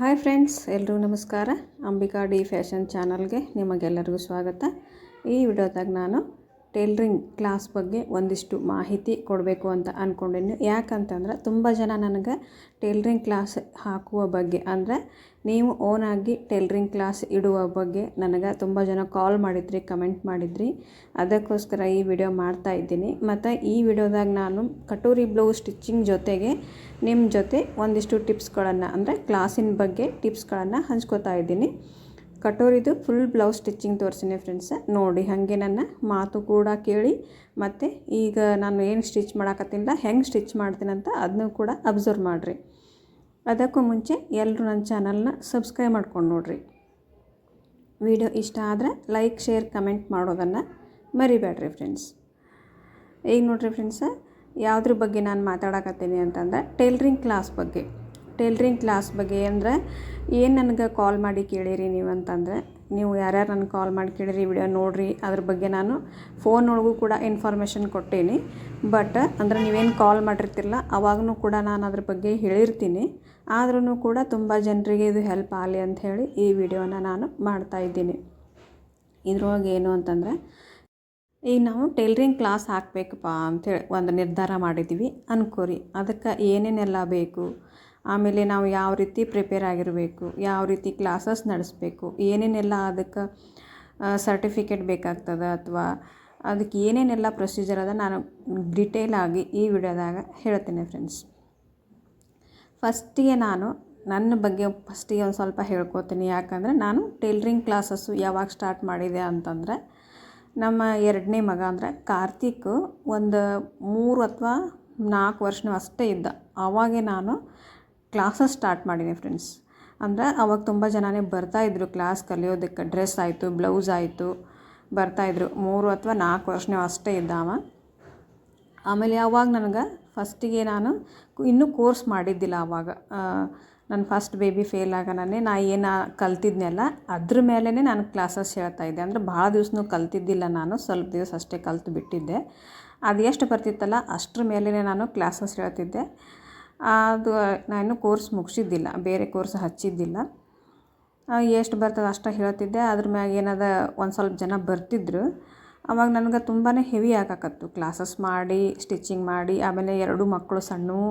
Hi friends ಎಲ್ಲರೂ ನಮಸ್ಕಾರ. Ambika D fashion ಚಾನಲ್ಗೆ ನಿಮಗೆಲ್ಲರಿಗೂ ಸ್ವಾಗತ. ಈ ವಿಡಿಯೋದಾಗ ನಾನು ಟೇಲ್ರಿಂಗ್ ಕ್ಲಾಸ್ ಬಗ್ಗೆ ಒಂದಿಷ್ಟು ಮಾಹಿತಿ ಕೊಡಬೇಕು ಅಂತ ಅಂದ್ಕೊಂಡಿನಿ ಯಾಕಂತಂದ್ರೆ ತುಂಬ ಜನ ನನಗೆ ಟೇಲ್ರಿಂಗ್ ಕ್ಲಾಸ್ ಹಾಕುವ ಬಗ್ಗೆ, ಅಂದರೆ ನೀವು ಓನಾಗಿ ಟೇಲ್ರಿಂಗ್ ಕ್ಲಾಸ್ ಇಡುವ ಬಗ್ಗೆ ನನಗೆ ತುಂಬ ಜನ ಕಾಲ್ ಮಾಡಿದ್ರಿ, ಕಮೆಂಟ್ ಮಾಡಿದ್ರಿ. ಅದಕ್ಕೋಸ್ಕರ ಈ ವಿಡಿಯೋ ಮಾಡ್ತಾ ಇದ್ದೀನಿ. ಮತ್ತು ಈ ವಿಡಿಯೋದಾಗ ನಾನು ಕಟೋರಿ ಬ್ಲೌಸ್ ಸ್ಟಿಚ್ಚಿಂಗ್ ಜೊತೆಗೆ ನಿಮ್ಮ ಜೊತೆ ಒಂದಿಷ್ಟು ಟಿಪ್ಸ್ಗಳನ್ನು, ಅಂದರೆ ಕ್ಲಾಸಿನ ಬಗ್ಗೆ ಟಿಪ್ಸ್ಗಳನ್ನು ಹಂಚ್ಕೋತಾ ಇದ್ದೀನಿ. ಕಟೋರಿದು ಫುಲ್ ಬ್ಲೌಸ್ ಸ್ಟಿಚ್ಚಿಂಗ್ ತೋರಿಸಿನಿ ಫ್ರೆಂಡ್ಸ್ ನೋಡಿ, ಹಾಗೆ ನನ್ನ ಮಾತು ಕೂಡ ಕೇಳಿ, ಮತ್ತು ಈಗ ನಾನು ಏನು ಸ್ಟಿಚ್ ಮಾಡಾಕತ್ತಿಲ್ಲ, ಹೆಂಗೆ ಸ್ಟಿಚ್ ಮಾಡ್ತೀನಿ ಅಂತ ಅದನ್ನೂ ಕೂಡ ಅಬ್ಸರ್ವ್ ಮಾಡಿರಿ. ಅದಕ್ಕೂ ಮುಂಚೆ ಎಲ್ಲರೂ ನನ್ನ ಚಾನಲ್ನ ಸಬ್ಸ್ಕ್ರೈಬ್ ಮಾಡ್ಕೊಂಡು ನೋಡಿರಿ. ವಿಡಿಯೋ ಇಷ್ಟ ಆದರೆ ಲೈಕ್ ಶೇರ್ ಕಮೆಂಟ್ ಮಾಡೋದನ್ನು ಮರಿಬೇಡ್ರಿ ಫ್ರೆಂಡ್ಸ್ ಈಗ ನೋಡಿರಿ ಫ್ರೆಂಡ್ಸ ಯಾವುದ್ರ ಬಗ್ಗೆ ನಾನು ಮಾತಾಡಕತ್ತೀನಿ ಅಂತಂದ್ರೆ ಟೇಲ್ರಿಂಗ್ ಕ್ಲಾಸ್ ಬಗ್ಗೆ. ಟೇಲ್ರಿಂಗ್ ಕ್ಲಾಸ್ ಬಗ್ಗೆ ಅಂದರೆ ಏನು ನನಗೆ ಕಾಲ್ ಮಾಡಿ ಕೇಳಿರಿ ನೀವು ಅಂತಂದರೆ, ನೀವು ಯಾರ್ಯಾರು ನನಗೆ ಕಾಲ್ ಮಾಡಿ ಕೇಳಿರಿ ವಿಡಿಯೋ ನೋಡಿರಿ, ಅದ್ರ ಬಗ್ಗೆ ನಾನು ಫೋನ್ ಒಳಗೂ ಕೂಡ ಇನ್ಫಾರ್ಮೇಷನ್ ಕೊಟ್ಟೀನಿ. ಬಟ್ ಅಂದರೆ ನೀವೇನು ಕಾಲ್ ಮಾಡಿರ್ತಿರಲ್ಲ ಅವಾಗೂ ಕೂಡ ನಾನು ಅದ್ರ ಬಗ್ಗೆ ಹೇಳಿರ್ತೀನಿ. ಆದ್ರೂ ಕೂಡ ತುಂಬ ಜನರಿಗೆ ಇದು ಹೆಲ್ಪ್ ಆಗಲಿ ಅಂತ ಹೇಳಿ ಈ ವಿಡಿಯೋನ ನಾನು ಮಾಡ್ತಾಯಿದ್ದೀನಿ ಇದ್ರೊಳಗೆ ಏನು ಅಂತಂದರೆ ಈಗ ನಾವು ಟೇಲ್ರಿಂಗ್ ಕ್ಲಾಸ್ ಹಾಕಬೇಕಪ್ಪ ಅಂತೇಳಿ ಒಂದು ನಿರ್ಧಾರ ಮಾಡಿದ್ದೀವಿ ಅನ್ಕೋರಿ. ಅದಕ್ಕೆ ಏನೇನೆಲ್ಲ ಬೇಕು? ಆಮೇಲೆ ನಾವು ಯಾವ ರೀತಿ ಪ್ರಿಪೇರ್ ಆಗಿರಬೇಕು, ಯಾವ ರೀತಿ ಕ್ಲಾಸಸ್ ನಡೆಸಬೇಕು, ಏನೇನೆಲ್ಲ ಅದಕ್ಕೆ ಸರ್ಟಿಫಿಕೇಟ್ ಬೇಕಾಗ್ತದೆ ಅಥವಾ ಅದಕ್ಕೆ ಏನೇನೆಲ್ಲ ಪ್ರೊಸೀಜರ್ ಅದ ನಾನು ಡಿಟೇಲ್ ಆಗಿ ಈ ವಿಡಿಯೋದಾಗ ಹೇಳ್ತೇನೆ ಫ್ರೆಂಡ್ಸ್ ಫಸ್ಟಿಗೆ ನಾನು ನನ್ನ ಬಗ್ಗೆ ಫಸ್ಟಿಗೆ ಒಂದು ಸ್ವಲ್ಪ ಹೇಳ್ಕೊತೀನಿ. ಯಾಕಂದರೆ ನಾನು ಟೇಲ್ರಿಂಗ್ ಕ್ಲಾಸಸ್ಸು ಯಾವಾಗ ಸ್ಟಾರ್ಟ್ ಮಾಡಿದೆ ಅಂತಂದರೆ ನಮ್ಮ ಎರಡನೇ ಮಗ ಅಂದರೆ ಕಾರ್ತಿಕ್ ಒಂದು ಮೂರು ಅಥವಾ ನಾಲ್ಕು ವರ್ಷನೂ ಅಷ್ಟೇ ಇದ್ದ. ಆವಾಗೆ ನಾನು ಕ್ಲಾಸಸ್ ಸ್ಟಾರ್ಟ್ ಮಾಡೀನಿ ಫ್ರೆಂಡ್ಸ್. ಅಂದರೆ ಅವಾಗ ತುಂಬ ಜನನೇ ಬರ್ತಾಯಿದ್ರು ಕ್ಲಾಸ್ ಕಲಿಯೋದಕ್ಕೆ. ಡ್ರೆಸ್ ಆಯಿತು, ಬ್ಲೌಸ್ ಆಯಿತು ಬರ್ತಾಯಿದ್ರು ಮೂರು ಅಥವಾ ನಾಲ್ಕು ವರ್ಷನೇ ಅಷ್ಟೇ ಇದ್ದಾವ. ಆಮೇಲೆ ಅವಾಗ ನನಗೆ ಫಸ್ಟಿಗೆ ನಾನು ಇನ್ನೂ ಕೋರ್ಸ್ ಮಾಡಿದ್ದಿಲ್ಲ ಆವಾಗ ನನ್ನ ಫಸ್ಟ್ ಬೇಬಿ ಫೇಲ್ ಆಗೋಣನೇ ನಾ ಏನು ಕಲ್ತಿದ್ನೆಲ್ಲ ಅದ್ರ ಮೇಲೇ ನಾನು ಕ್ಲಾಸಸ್ ಹೇಳ್ತಾಯಿದ್ದೆ ಅಂದರೆ ಭಾಳ ದಿವ್ಸನೂ ಕಲ್ತಿದ್ದಿಲ್ಲ ನಾನು, ಸ್ವಲ್ಪ ದಿವಸ ಅಷ್ಟೇ ಕಲ್ತು ಬಿಟ್ಟಿದ್ದೆ. ಅದು ಎಷ್ಟು ಬರ್ತಿತ್ತಲ್ಲ, ಅಷ್ಟ್ರ ಮೇಲೇ ನಾನು ಕ್ಲಾಸಸ್ ಹೇಳ್ತಿದ್ದೆ. ಅದು ನಾನು ಕೋರ್ಸ್ ಮುಗಿಸಿದ್ದಿಲ್ಲ, ಬೇರೆ ಕೋರ್ಸ್ ಹಚ್ಚಿದ್ದಿಲ್ಲ. ಎಷ್ಟು ಬರ್ತದೆ ಅಷ್ಟೇ ಹೇಳ್ತಿದ್ದೆ, ಅದ್ರ ಮ್ಯಾಗ ಏನದ ಒಂದು ಸ್ವಲ್ಪ ಜನ ಬರ್ತಿದ್ರು. ಅವಾಗ ನನಗೆ ತುಂಬಾ ಹೆವಿ ಆಗಕತ್ತು. ಕ್ಲಾಸಸ್ ಮಾಡಿ ಸ್ಟಿಚಿಂಗ್ ಮಾಡಿ, ಆಮೇಲೆ ಎರಡು ಮಕ್ಕಳು ಸಣ್ಣವು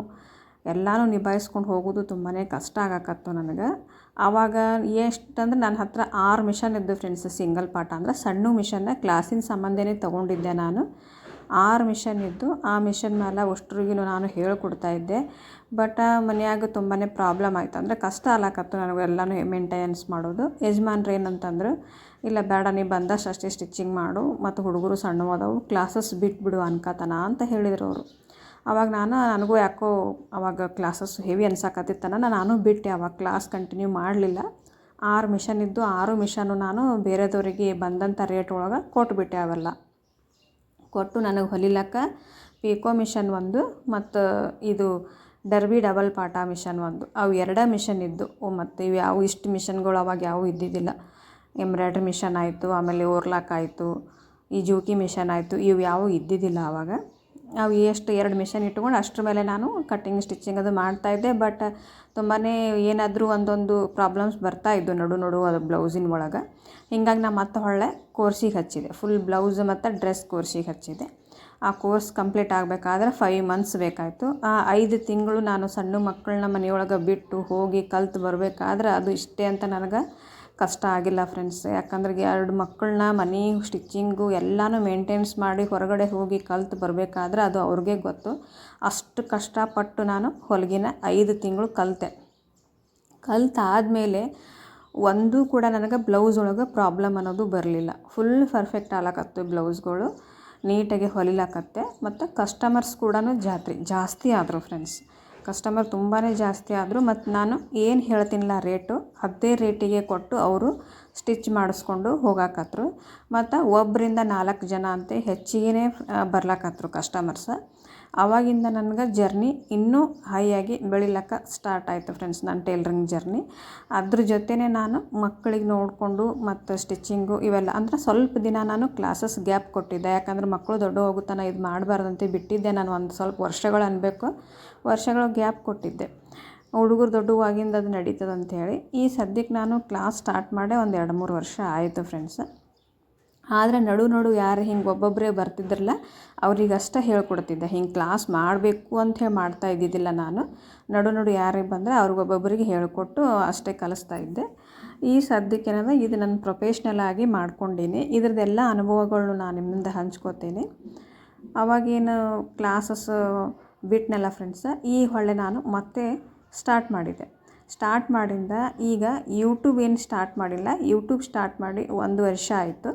ಎಲ್ಲನೂ ನಿಭಾಯಿಸ್ಕೊಂಡು ಹೋಗೋದು ತುಂಬಾ ಕಷ್ಟ ಆಗಕತ್ತು ನನಗೆ. ಆವಾಗ ಎಷ್ಟಂದ್ರೆ ನನ್ನ ಹತ್ರ ಆರು ಮಿಷನ್ ಇದ್ದು ಫ್ರೆಂಡ್ಸ್ ಸಿಂಗಲ್ ಪಾಠ ಅಂದ್ರೆ ಸಣ್ಣ ಮಿಷನ್ನ ಕ್ಲಾಸಿನ ಸಂಬಂಧನೇ ತೊಗೊಂಡಿದ್ದೆ ನಾನು. ಆರು ಮಿಷನ್ ಇದ್ದು ಆ ಮಿಷನ್ ಮೇಲೆ ಅಷ್ಟ್ರಿಗೂ ನಾನು ಹೇಳ್ಕೊಡ್ತಾ ಇದ್ದೆ. ಬಟ್ ಮನ್ಯಾಗ ತುಂಬಾ ಪ್ರಾಬ್ಲಮ್ ಆಯ್ತು. ಅಂದರೆ ಕಷ್ಟ ಅಲ್ಲಕತ್ತು ನನಗೆ ಎಲ್ಲನೂ ಮೇಂಟೆನೆನ್ಸ್ ಮಾಡೋದು. ಯಜಮಾನ್ರು ಏನಂತಂದ್ರು, ಇಲ್ಲ ಬೇಡ, ನೀ ಬಂದಷ್ಟು ಅಷ್ಟೇ ಸ್ಟಿಚಿಂಗ್ ಮಾಡು, ಮತ್ತು ಹುಡುಗರು ಸಣ್ಣವು ಅದಾವು, ಕ್ಲಾಸಸ್ ಬಿಟ್ಬಿಡು ಅನ್ಕತನ ಅಂತ ಹೇಳಿದ್ರು ಅವರು. ಅವಾಗ ನಾನು, ನನಗೂ ಯಾಕೋ ಅವಾಗ ಕ್ಲಾಸಸ್ ಹೆವಿ ಅನ್ಸಕತ್ತಿತ್ತನ ನಾನು ಬಿಟ್ಟೆ. ಅವಾಗ ಕ್ಲಾಸ್ ಕಂಟಿನ್ಯೂ ಮಾಡಲಿಲ್ಲ. ಆರು ಮಿಷನ್ ಇದ್ದು ಆರು ಮಿಷನ್ನು ನಾನು ಬೇರೆದವರಿಗೆ ಬಂದಂಥ ರೇಟ್ ಒಳಗೆ ಕೊಟ್ಬಿಟ್ಟೆ ಅವೆಲ್ಲ. ಕೊಟ್ಟು ನನಗೆ ಹೊಲಿಲಕ್ಕ ಪಿಕೋ ಮಿಷನ್ ಒಂದು ಮತ್ತು ಇದು ಡರ್ಬಿ ಡಬಲ್ ಪಾಟಾ ಮಿಷನ್ ಒಂದು. ಅವು ಎರಡ ಮಿಷನ್ ಇದ್ದು ಮತ್ತು ಇವು ಯಾವ ಇಷ್ಟು ಮಿಷನ್ಗಳು ಅವಾಗ ಯಾವೂ ಇದ್ದಿದ್ದಿಲ್ಲ. ಎಂಬ್ರಾಯ್ಡ್ರಿ ಮಿಷನ್ ಆಯಿತು, ಆಮೇಲೆ ಓರ್ಲಾಕ್ ಆಯಿತು, ಈ ಜೂಕಿ ಮಿಷನ್ ಆಯಿತು, ಇವು ಯಾವೂ ಇದ್ದಿದ್ದಿಲ್ಲ ಆವಾಗ ಅವು ಎಷ್ಟು ಎರಡು ಮಿಷನ್ ಇಟ್ಕೊಂಡು ಅಷ್ಟ್ರ ಮೇಲೆ ನಾನು ಕಟ್ಟಿಂಗ್ ಸ್ಟಿಚ್ಚಿಂಗ್ ಅದು ಮಾಡ್ತಾಯಿದ್ದೆ ಬಟ್ ತುಂಬಾ ಏನಾದರೂ ಒಂದೊಂದು ಪ್ರಾಬ್ಲಮ್ಸ್ ಬರ್ತಾಯಿದ್ದು ನಡು ನಡು ಅದು ಬ್ಲೌಸಿನ ಒಳಗೆ. ಹಿಂಗಾಗಿ ನಾನು ಮತ್ತೆ ಹೊಳ್ಳೆ ಕೋರ್ಸಿಗೆ ಹಚ್ಚಿದೆ. ಫುಲ್ ಬ್ಲೌಸ್ ಮತ್ತು ಡ್ರೆಸ್ ಕೋರ್ಸಿಗೆ ಹಚ್ಚಿದೆ. ಆ ಕೋರ್ಸ್ ಕಂಪ್ಲೀಟ್ ಆಗಬೇಕಾದ್ರೆ ಫೈವ್ ಮಂತ್ಸ್ ಬೇಕಾಯಿತು. ಆ ಐದು ತಿಂಗಳು ನಾನು ಸಣ್ಣ ಮಕ್ಕಳನ್ನ ಮನೆಯೊಳಗೆ ಬಿಟ್ಟು ಹೋಗಿ ಕಲ್ತು ಬರಬೇಕಾದ್ರೆ ಅದು ಇಷ್ಟೇ ಅಂತ ನನಗೆ ಕಷ್ಟ ಆಗಿಲ್ಲ ಫ್ರೆಂಡ್ಸ್ ಯಾಕಂದ್ರೆ ಎರಡು ಮಕ್ಕಳನ್ನ ಮನೆ ಸ್ಟಿಚಿಂಗು ಎಲ್ಲನೂ ಮೇಂಟೆನ್ಸ್ ಮಾಡಿ ಹೊರಗಡೆ ಹೋಗಿ ಕಲ್ತು ಬರಬೇಕಾದ್ರೆ ಅದು ಅವ್ರಿಗೆ ಗೊತ್ತು. ಅಷ್ಟು ಕಷ್ಟಪಟ್ಟು ನಾನು ಹೊಲಿಗೆನ ಐದು ತಿಂಗಳು ಕಲಿತೆ. ಕಲ್ತಾದಮೇಲೆ ಒಂದೂ ಕೂಡ ನನಗೆ ಬ್ಲೌಸ್ ಒಳಗೆ ಪ್ರಾಬ್ಲಮ್ ಅನ್ನೋದು ಬರಲಿಲ್ಲ. ಫುಲ್ ಪರ್ಫೆಕ್ಟ್ ಆಗ್ಲಕತ್ತು ಬ್ಲೌಸ್ಗಳು ನೀಟಾಗಿ ಹೊಲಿಲಾಕತ್ತೆ. ಮತ್ತು ಕಸ್ಟಮರ್ಸ್ ಕೂಡ ಜಾತ್ರೆ. ಜಾಸ್ತಿ ಆದರು ಫ್ರೆಂಡ್ಸ್ ಕಸ್ಟಮರ್ ತುಂಬಾ ಜಾಸ್ತಿ ಆದರು, ಮತ್ತು ನಾನು ಏನು ಹೇಳ್ತೀನಿಲ್ಲ ರೇಟು ಅದೇ ರೇಟಿಗೆ ಕೊಟ್ಟು ಅವರು ಸ್ಟಿಚ್ ಮಾಡಿಸ್ಕೊಂಡು ಹೋಗಾಕತ್ರು. ಮತ್ತು ಒಬ್ಬರಿಂದ ನಾಲ್ಕು ಜನ ಅಂತ ಹೆಚ್ಚಿಗೆ ಬರ್ಲಾಕತ್ರು ಕಸ್ಟಮರ್ಸ ಆವಾಗಿಂದ ನನಗೆ ಜರ್ನಿ ಇನ್ನೂ ಹೈಯಾಗಿ ಬೆಳಿಲಕ್ಕ ಸ್ಟಾರ್ಟ್ ಆಯಿತು ಫ್ರೆಂಡ್ಸ್ ನನ್ನ ಟೇಲ್ರಿಂಗ್ ಜರ್ನಿ. ಅದ್ರ ಜೊತೆನೇ ನಾನು ಮಕ್ಕಳಿಗೆ ನೋಡಿಕೊಂಡು ಮತ್ತು ಸ್ಟಿಚ್ಚಿಂಗು ಇವೆಲ್ಲ, ಅಂದರೆ ಸ್ವಲ್ಪ ದಿನ ನಾನು ಕ್ಲಾಸಸ್ ಗ್ಯಾಪ್ ಕೊಟ್ಟಿದ್ದೆ. ಯಾಕಂದ್ರೆ ಮಕ್ಕಳು ದೊಡ್ಡ ಹೋಗುತ್ತಾನ ಇದು ಮಾಡಬಾರ್ದಂತೆ ಬಿಟ್ಟಿದ್ದೆ ನಾನು ಒಂದು ಸ್ವಲ್ಪ ವರ್ಷಗಳು ಅನ್ಬೇಕು, ವರ್ಷಗಳು ಗ್ಯಾಪ್ ಕೊಟ್ಟಿದ್ದೆ. ಹುಡುಗರು ದೊಡ್ಡವಾಗಿಂದ ಅದು ನಡೀತದೆ ಹೇಳಿ ಈ ಸದ್ಯಕ್ಕೆ ನಾನು ಕ್ಲಾಸ್ ಸ್ಟಾರ್ಟ್ ಮಾಡೇ ಒಂದು ಎರಡು ಮೂರು ವರ್ಷ ಆಯಿತು ಫ್ರೆಂಡ್ಸ್ ಆದರೆ ನಡು ನಡು ಯಾರು ಹಿಂಗೆ ಒಬ್ಬೊಬ್ಬರೇ ಬರ್ತಿದ್ರಲ್ಲ ಅವ್ರಿಗಷ್ಟೇ ಹೇಳ್ಕೊಡ್ತಿದ್ದೆ. ಹಿಂಗೆ ಕ್ಲಾಸ್ ಮಾಡಬೇಕು ಅಂಥೇಳಿ ಮಾಡ್ತಾ ಇದ್ದಿದ್ದಿಲ್ಲ ನಾನು. ನಡು ನಡು ಯಾರಿಗೆ ಬಂದರೆ ಅವ್ರಿಗೊಬ್ಬೊಬ್ಬರಿಗೆ ಹೇಳಿಕೊಟ್ಟು ಅಷ್ಟೇ ಕಲಿಸ್ತಾ ಇದ್ದೆ. ಈ ಸದ್ಯಕ್ಕೆ ಏನದ ಇದು ನನ್ನ ಪ್ರೊಫೆಷ್ನಲ್ ಆಗಿ ಮಾಡ್ಕೊಂಡೀನಿ. ಇದ್ರದ್ದೆಲ್ಲ ಅನುಭವಗಳನ್ನು ನಾನು ನಿಮ್ಮಿಂದ ಹಂಚ್ಕೋತೀನಿ. ಅವಾಗೇನು ಕ್ಲಾಸಸ್ ಬಿಟ್ನಲ್ಲ ಫ್ರೆಂಡ್ಸ ಈ ಹೊಳೆ ನಾನು ಮತ್ತೆ ಸ್ಟಾರ್ಟ್ ಮಾಡಿದೆ ಸ್ಟಾರ್ಟ್ ಮಾಡಿಂದ ಈಗ ಯೂಟ್ಯೂಬ್ ಏನು ಸ್ಟಾರ್ಟ್ ಮಾಡಿಲ್ಲ ಯೂಟ್ಯೂಬ್ ಸ್ಟಾರ್ಟ್ ಮಾಡಿ ಒಂದು ವರ್ಷ ಆಯಿತು.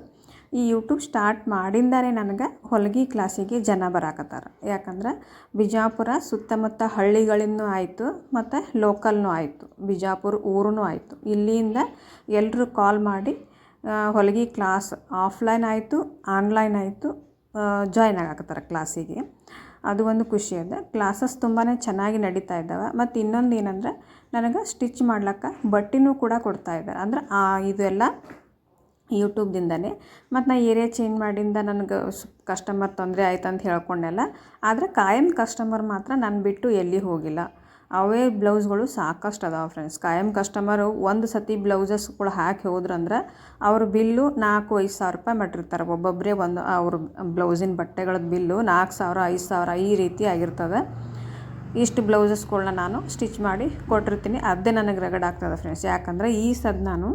ಈ ಯೂಟ್ಯೂಬ್ ಸ್ಟಾರ್ಟ್ ಮಾಡಿಂದಾನೆ ನನಗೆ ಹೊಲಗಿ ಕ್ಲಾಸಿಗೆ ಜನ ಬರಾಕತ್ತಾರ. ಯಾಕಂದ್ರೆ ಬಿಜಾಪುರ ಸುತ್ತಮುತ್ತ ಹಳ್ಳಿಗಳಿಂದೂ ಆಯಿತು, ಮತ್ತು ಲೋಕಲ್ನೂ ಆಯಿತು, ಬಿಜಾಪುರ ಊರೂ ಆಯಿತು. ಇಲ್ಲಿಂದ ಎಲ್ಲರೂ ಕಾಲ್ ಮಾಡಿ ಹೊಲಗಿ ಕ್ಲಾಸ್ ಆಫ್ಲೈನ್ ಆಯಿತು ಆನ್ಲೈನ್ ಆಯಿತು ಜಾಯ್ನ್ ಆಗಕತ್ತಾರ ಕ್ಲಾಸಿಗೆ ಅದು ಒಂದು ಖುಷಿ ಅದ ಕ್ಲಾಸಸ್ ತುಂಬಾ ಚೆನ್ನಾಗಿ ನಡೀತಾ ಇದ್ದಾವೆ. ಮತ್ತು ಇನ್ನೊಂದು ಏನಂದ್ರೆ, ನನಗೆ ಸ್ಟಿಚ್ ಮಾಡ್ಲಿಕ್ಕೆ ಬಟ್ಟೆನೂ ಕೂಡ ಕೊಡ್ತಾ ಇದ್ದಾರೆ. ಅಂದ್ರೆ ಇದೆಲ್ಲ ಯೂಟ್ಯೂಬ್ದಿಂದನೇ. ಮತ್ತು ನಾ ಏರಿಯಾ ಚೇಂಜ್ ಮಾಡಿಂದ ನನಗೆ ಕಸ್ಟಮರ್ ತೊಂದರೆ ಆಯ್ತು ಅಂತ ಹೇಳ್ಕೊಂಡೆಲ್ಲ. ಆದರೆ ಕಾಯಂ ಕಸ್ಟಮರ್ ಮಾತ್ರ ನನ್ನ ಬಿಟ್ಟು ಎಲ್ಲಿ ಹೋಗಿಲ್ಲ. ಅವೇ ಬ್ಲೌಸ್ಗಳು ಸಾಕಷ್ಟು ಅದಾವೆ ಫ್ರೆಂಡ್ಸ್ ಕಾಯಂ ಕಸ್ಟಮರು ಒಂದು ಸತಿ ಬ್ಲೌಸಸ್ಗಳು ಹಾಕಿ ಹೋದ್ರಂದ್ರೆ ಅವ್ರ ಬಿಲ್ಲು ನಾಲ್ಕು ಐದು ಸಾವಿರ ರೂಪಾಯಿ ಮಾಡಿರ್ತಾರೆ ಒಬ್ಬೊಬ್ಬರೇ ಒಂದು ಅವ್ರ ಬ್ಲೌಸಿನ ಬಟ್ಟೆಗಳದ್ದು ಬಿಲ್ಲು ನಾಲ್ಕು ಸಾವಿರ, ಐದು ಸಾವಿರ ಈ ರೀತಿ ಆಗಿರ್ತದೆ. ಇಷ್ಟು ಬ್ಲೌಸಸ್ಗಳನ್ನ ನಾನು ಸ್ಟಿಚ್ ಮಾಡಿ ಕೊಟ್ಟಿರ್ತೀನಿ. ಅದೇ ನನಗೆ ರಗಡ್ ಆಗ್ತದೆ ಫ್ರೆಂಡ್ಸ್ ಯಾಕಂದರೆ ಈ ಸದ್ ನಾನು